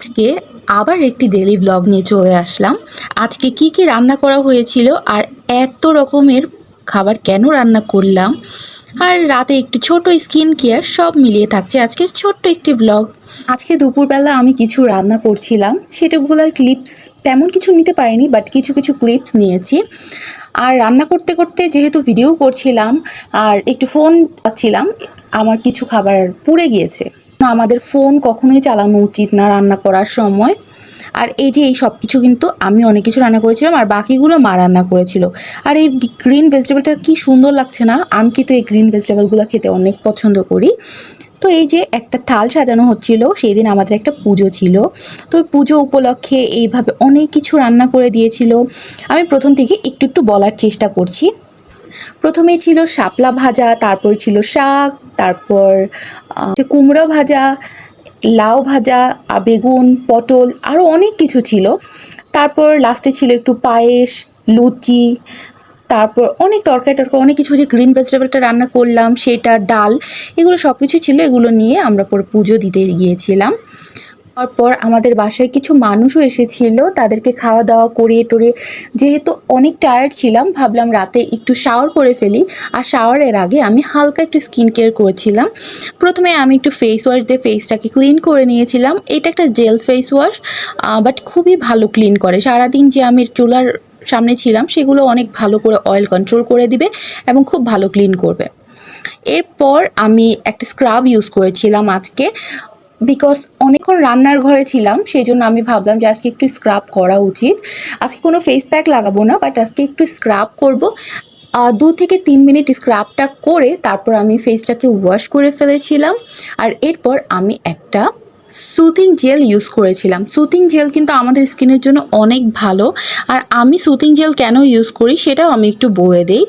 আজকে আবার একটি ডেলি ব্লগ নিয়ে চলে আসলাম। আজকে কি কি রান্না করা হয়েছিল আর এত রকমের খাবার কেন রান্না করলাম আর রাতে একটু ছোট স্কিন কেয়ার সব মিলিয়ে থাকছে আজকের ছোট্ট একটি ব্লগ আজকে দুপুরবেলা আমি কিছু রান্না করছিলাম, সেটা সেটাগুলোর ক্লিপস তেমন কিছু নিতে পারিনি বাট কিছু কিছু ক্লিপস নিয়েছি। আর রান্না করতে করতে যেহেতু ভিডিও করছিলাম আর একটু ফোন পাচ্ছিলাম, আমার কিছু খাবার পুড়ে গিয়েছে। আমাদের ফোন কখনোই চালানো উচিত না রান্না করার সময়। আর এই যে এই সব কিছু কিন্তু আমি অনেক কিছু রান্না করেছিলাম আর বাকিগুলো মা রান্না করেছিল। আর এই গ্রিন ভেজিটেবলটা কি সুন্দর লাগছে না? আমি কিন্তু এই গ্রিন ভেজিটেবলগুলো খেতে অনেক পছন্দ করি। তো এই যে একটা থাল সাজানো হচ্ছিল সেই দিন আমাদের একটা পুজো ছিল। তো পুজো উপলক্ষে এইভাবে অনেক কিছু রান্না করে দিয়েছিল। আমি প্রথম থেকে একটু একটু বলার চেষ্টা করছি। প্রথমে ছিল শাপলা ভাজা, তারপর ছিল শাক তারপর কুমড়ো ভাজা, লাউ ভাজা বেগুন, পটল আরও অনেক কিছু ছিল। তারপর লাস্টে ছিল একটু পায়েস, লুচি, তারপর অনেক তরকারি টরকারি, অনেক কিছু যে গ্রিন ভেজিটেবলটা রান্না করলাম, সেটা, ডাল, এগুলো সব কিছু ছিল। এগুলো নিয়ে আমরা পরে পুজো দিতে গিয়েছিলাম। তারপর আমাদের বাসায় কিছু মানুষও এসেছিল, তাদেরকে খাওয়া দাওয়া করিয়ে টরিয়ে, যেহেতু অনেক টায়ার্ড ছিলাম, ভাবলাম রাতে একটু শাওয়ার করে ফেলি। আর শাওয়ারের আগে আমি হালকা একটু স্কিন কেয়ার করেছিলাম। প্রথমে আমি একটু ফেস ওয়াশ দিয়ে ফেসটাকে ক্লিন করে নিয়েছিলাম। এটা একটা জেল ফেস ওয়াশ বাট খুবই ভালো ক্লিন করে। সারাদিন যে আমি চুলার সামনে ছিলাম, সেগুলো অনেক ভালো করে অয়েল কন্ট্রোল করে দিবে এবং খুব ভালো ক্লিন করবে। এরপর আমি একটা স্ক্রাব ইউজ করেছিলাম আজকে। বিকজ অনেকক্ষণ রান্নার ঘরে ছিলাম সেই জন্য আমি ভাবলাম যে আজকে একটু স্ক্রাব করা উচিত। আজকে কোনো ফেস প্যাক লাগাবো না বাট আজকে একটু স্ক্রাব করব। দু থেকে তিন মিনিট স্ক্রাবটা করে তারপর আমি ফেসটাকে ওয়াশ করে ফেলেছিলাম। আর এরপর আমি একটা সুথিং জেল ইউজ করেছিলাম। সুথিং জেল কিন্তু আমাদের স্কিনের জন্য অনেক ভালো। আর আমি সুথিং জেল কেন ইউজ করি সেটাও আমি একটু বলে দিই।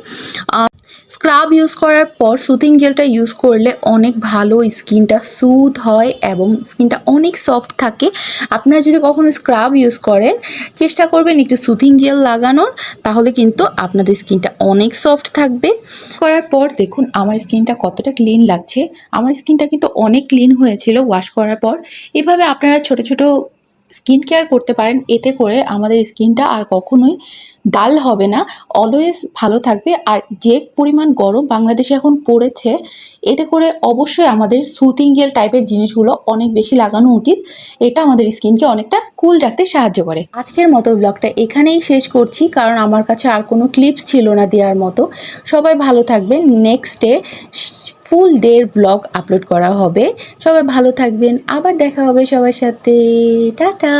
স্ক্রাব ইউজ করার পর সুতিং জেলটা ইউজ করলে অনেক ভালো স্কিনটা স্মুথ হয় এবং স্কিনটা অনেক সফট থাকে। আপনারা যদি কখনো স্ক্রাব ইউজ করেন, চেষ্টা করবেন একটু সুথিং জেল লাগানোর, তাহলে কিন্তু আপনাদের স্কিনটা অনেক সফট থাকবে। করার পর দেখুন, আমার স্কিনটা কতটা ক্লিন লাগছে। আমার স্কিনটা কিন্তু অনেক ক্লিন হয়েছিল ওয়াশ করার পর। এভাবে আপনারা ছোট ছোট স্কিন কেয়ার করতে পারেন, এতে করে আমাদের স্কিনটা আর কখনোই ডাল হবে না। অলওয়েজ ভালো থাকবে। আর যে পরিমাণ গরম বাংলাদেশে এখন পড়েছে, এতে করে অবশ্যই আমাদের সুতিং জেল টাইপের জিনিসগুলো অনেক বেশি লাগানো উচিত। এটা আমাদের স্কিনকে অনেকটা কুল রাখতে সাহায্য করে। আজকের মতো ব্লগটা এখানেই শেষ করছি, কারণ আমার কাছে আর কোনো ক্লিপস ছিল না দেওয়ার মতো। সবাই ভালো থাকবেন। নেক্সট ডে ফুল ডের ব্লগ আপলোড করা হবে। সবাই ভালো থাকবেন। আবার দেখা হবে সবার সাথে। টাটা!